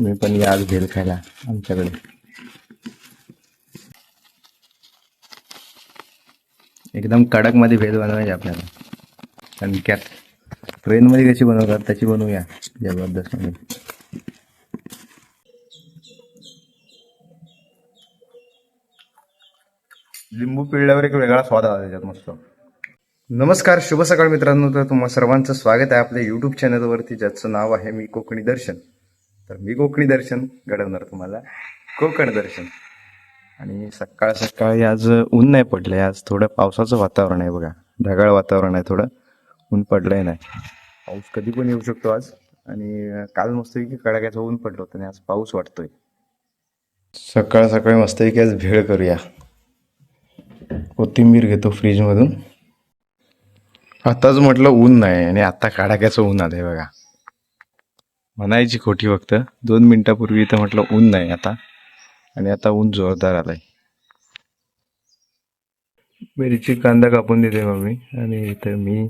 मी पण या आज भेल खायला आमच्याकडे. एकदम कडकमध्ये भेल बनवायची आपल्याला. कारण त्यात ट्रेन मध्ये कशी बनवतात त्याची बनवूया जबरदस्त मध्ये लिंबू पिळल्यावर एक वेगळा स्वाद आला त्याच्यात मस्त. नमस्कार शुभ सकाळ मित्रांनो. तर तुम्हा सर्वांचं स्वागत आहे आपल्या युट्यूब चॅनलवरती ज्याचं नाव आहे मी कोकणी दर्शन. तर मी कोकणी दर्शन घडवणार तुम्हाला. कोकण दर्शन. आणि सकाळ सकाळी आज ऊन नाही पडलंय. आज थोडं पावसाचं वातावरण आहे बघा. ढगाळ वातावरण आहे थोडं. ऊन पडलंय नाही. पाऊस कधी पण येऊ शकतो आज. आणि काल मस्तपैकी कडाक्याचं ऊन पडलं होतं आणि आज पाऊस वाटतोय सकाळ सकाळी मस्तपैकी आज भेळ करूया. कोथिंबीर घेतो फ्रीजमधून आताच म्हटलं ऊन नाही आणि आता कडाक्याचं ऊन आलंय बघा. म्हणायची खोटी फक्त. दोन मिनिटापूर्वी इथं म्हटलं ऊन नाही आता. आणि आता ऊन जोरदार आलाय. मिरची कांदा कापून देते मम्मी. आणि इथं मी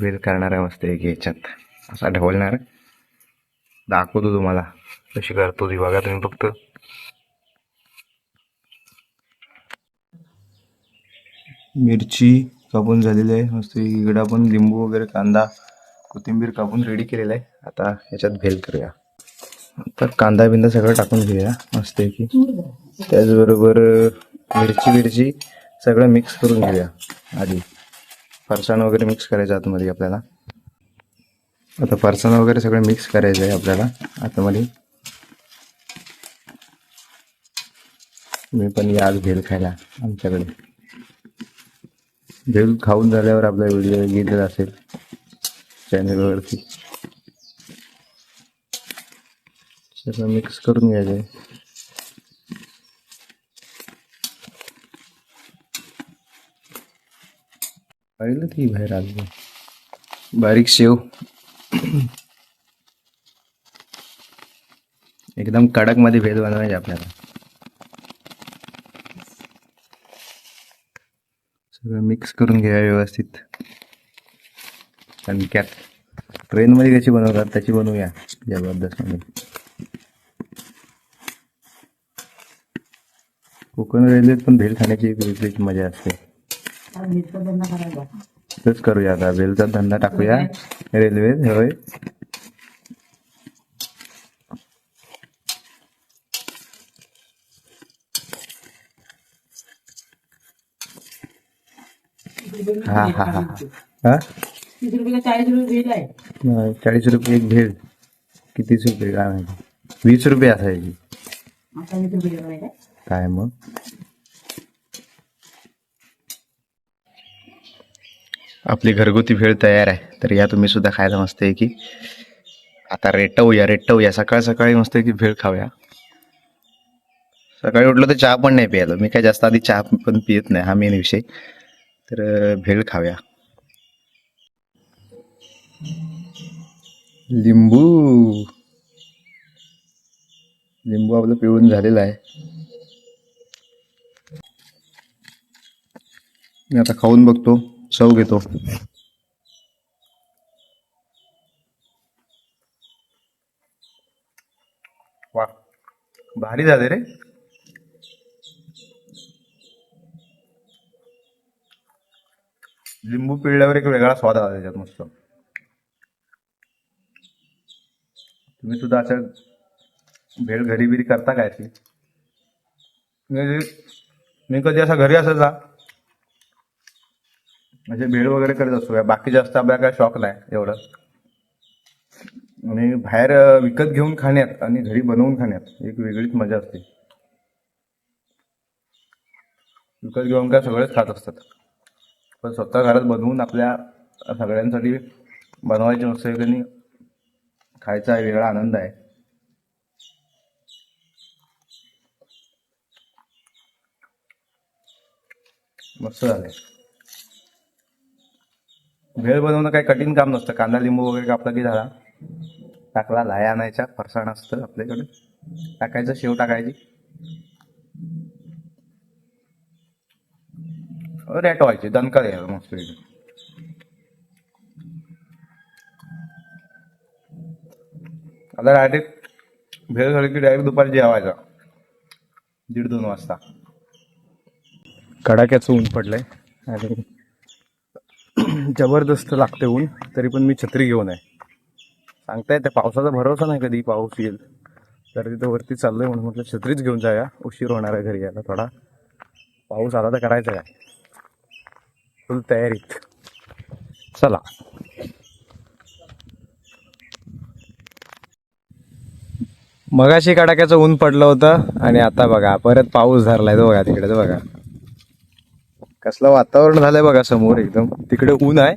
बेल करणार आहे मस्त एक याच्यात. असा ढवलणार दाखवतो तुम्हाला. कशी करतो ती बघा तुम्ही फक्त. मिरची कापून झालेली आहे. मस्त इकडं आपण लिंबू वगैरे कांदा. कोथिंबीर कापून रेडी केलेला आहे. आता ह्याच्यात भेल करूया. तर कांदा बिंदा सगळं टाकून घेऊया. मस्त की त्याचबरोबर मिरची बिरची सगळं मिक्स करून घेऊया आधी. फरसाण वगैरे मिक्स करायचं आतमध्ये आपल्याला. आता फरसाण वगैरे सगळं मिक्स करायचं आहे आपल्याला आतमध्ये. मी पण या आज भेल खायला आमच्याकडे. भेल खाऊन झाल्यावर आपला व्हिडिओ गेलेला असेल. चॅनलवरती सगळं मिक्स करून घ्यायचे पाहिलं ती बाहेर आली. बारीक शेव. एकदम कडकमध्ये भेद बनवायचे आपल्याला. सगळं मिक्स करून घ्या व्यवस्थित. आणि त्यात ट्रेनमध्ये कशी बनवतात त्याची बनवूया जबरदस्त कोकण रेल्वेत पण भेल खाण्याची एक वेगळीच मजा असते. तसंच करूया आता. भेलचा धंदा टाकूया. रेल्वेत होय. हा हा हा. हा? तीस रुपये चाळीस रुपये बिल आहे. नाही, चाळीस रुपये एक भेळ कितीच रुपये? काय माहिती? वीस रुपये असायची. काय मग? आपली घरगुती भेळ तयार आहे. तर या तुम्ही सुद्धा खायला मस्त आहे की. आता रेटवूया रेटवूया सकाळ सकाळी मस्त आहे की भेळ खाऊया. सकाळी उठलं तर चहा पण नाही प्यायला. मी काय जास्त आधी चहा पण पित नाही. हा मेन विषय. तर भेळ खाऊया. लिंबू. लिंबू आपलं पिळून झालेला आहे. मी आता खाऊन बघतो चव घेतो. वा भारी झाले रे. लिंबू पिळल्यावर एक वेगळा स्वाद आला त्याच्यात मस्त. तुम्ही सुद्धा असं भेळ घरी बिरी करता काय ती? म्हणजे मी कधी असं घरी असायचा म्हणजे भेळ वगैरे करत असतो बाकी जास्त आपल्याला काय शॉक नाही एवढं. आणि बाहेर विकत घेऊन खाण्यात आणि घरी बनवून खाण्यात एक वेगळीच मजा असते. विकत घेऊन काय सगळेच खात असतात. पण स्वतः घरात बनवून आपल्या सगळ्यांसाठी बनवायचे असते आणि खायचा एक वेगळा आनंद आहे. मस्त झालंय. भेळ बनवणं काही कठीण काम नसतं. कांदा लिंबू वगैरे कापला की झाला. टाकला लाया आणायचा फरसाण असतं आपल्याकडे. टाकायचं शेव टाकायची. रेट व्हायची दणका द्यायला मस्त आता डायरेक्ट भेळ झाली की डायरेक्ट दुपारी जेवायचा. दीड दोन वाजता. कडाक्याचं ऊन पडलंय. आणि जबरदस्त लागते ऊन तरी पण मी छत्री घेऊन आहे. सांगता येते पावसाचा भरोसा नाही कधी पाऊस येईल. तर तिथं वरती चाललोय म्हणून म्हटलं छत्रीच घेऊन जाऊया. उशीर होणार आहे घरी यायला थोडा. पाऊस आला तर करायचा काय? फुल तयारीत. चला. मगाशी कडाक्याचं ऊन पडलं होतं आणि आता बघा परत पाऊस धरलाय तो बघा तिकडे बघा. कसलं वातावरण झालंय बघा समोर एकदम. तिकडे ऊन आहे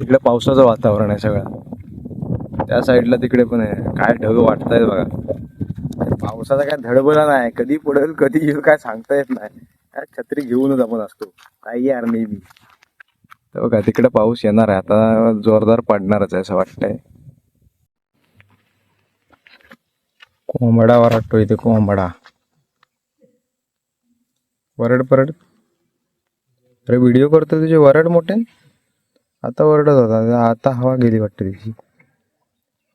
तिकडे पावसाचं वातावरण आहे सगळं. त्या साईडला तिकडे पण आहे. काय ढग वाटतायत बघा. पावसाचा काय धडबडा नाही. कधी पडेल कधी येईल काय सांगता येत नाही. काय छत्री घेऊनच आपण असतो. काही यार नेहमी तर बघा तिकडे पाऊस येणार आहे. आता जोरदार पडणारच आहे असं वाटतंय. कोंबडा वरडतो इथे कोंबडा. वरड परड. अरे व्हिडिओ करतो तुझे वरड मोठे? आता वरडत होता आता हवा गेली वाटते तिची.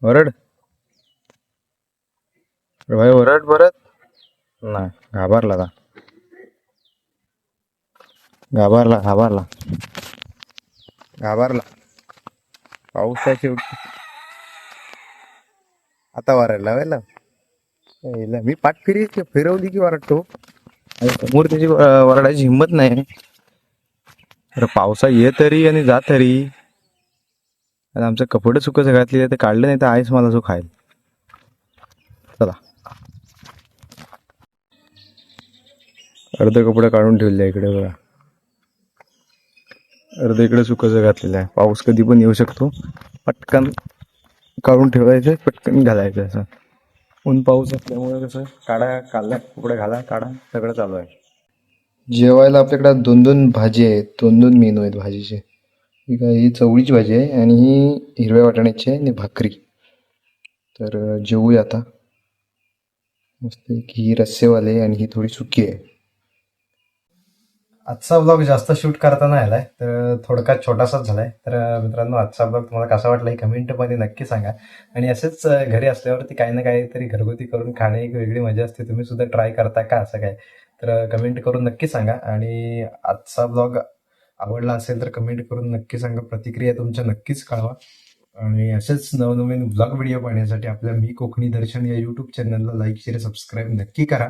वरड? भाई वरड परत? नाही घाबरला का घाबरला घाबरला. घाबरला. पाऊस शेवटी. आता वरडला वेला यायला मी पाठ फिरी फिरवली की वरडतो समोर त्याची वरडायची हिंमत नाही अरे पावसा ये तरी आणि जा तरी आणि आमचं कपडे सुकच घातली ते काढलं नाही तर आईच मला जो खाईल चला अर्ध कपडे काढून ठेवले इकडे बघा अर्ध इकडे सुकच घातलेलं आहे पाऊस कधी पण येऊ शकतो पटकन काढून ठेवायचं पटकन घालायचं असं ऊन पाऊस असल्यामुळे कसं काढा काढला कपडे घाला काढा सगळं चालू आहे. जेवायला आपल्याकडे दोन दोन भाजी आहेत दोन दोन मेनू आहेत भाजीचे. ठीक आहे ही चवळीची भाजी आहे आणि ही हिरव्या वाटाण्याची आहे आणि भाकरी. तर जेवूया आता. मस्त ही रस्सेवाले आणि ही थोडी सुकी आहे. आजचा ब्लॉग जास्त शूट करता नाही आलाय तर थोडका छोटासाच झालाय. तर मित्रांनो आजचा ब्लॉग तुम्हाला कसा वाटला कमेंटमध्ये नक्की सांगा. आणि असेच घरी असल्यावरती काही ना काहीतरी घरगुती करून खाणे एक वेगळी मजा असते. तुम्ही सुद्धा ट्राय करता का असं काय? तर कमेंट करून नक्की सांगा. आणि आजचा ब्लॉग आवडला असेल तर कमेंट करून नक्की सांगा. प्रतिक्रिया तुमच्या नक्कीच कळवा. आणि असेच नवनवीन ब्लॉग व्हिडिओ पाहण्यासाठी आपल्या मी कोकणी दर्शन या यूट्यूब चॅनलला लाईक शेअर सबस्क्राईब नक्की करा.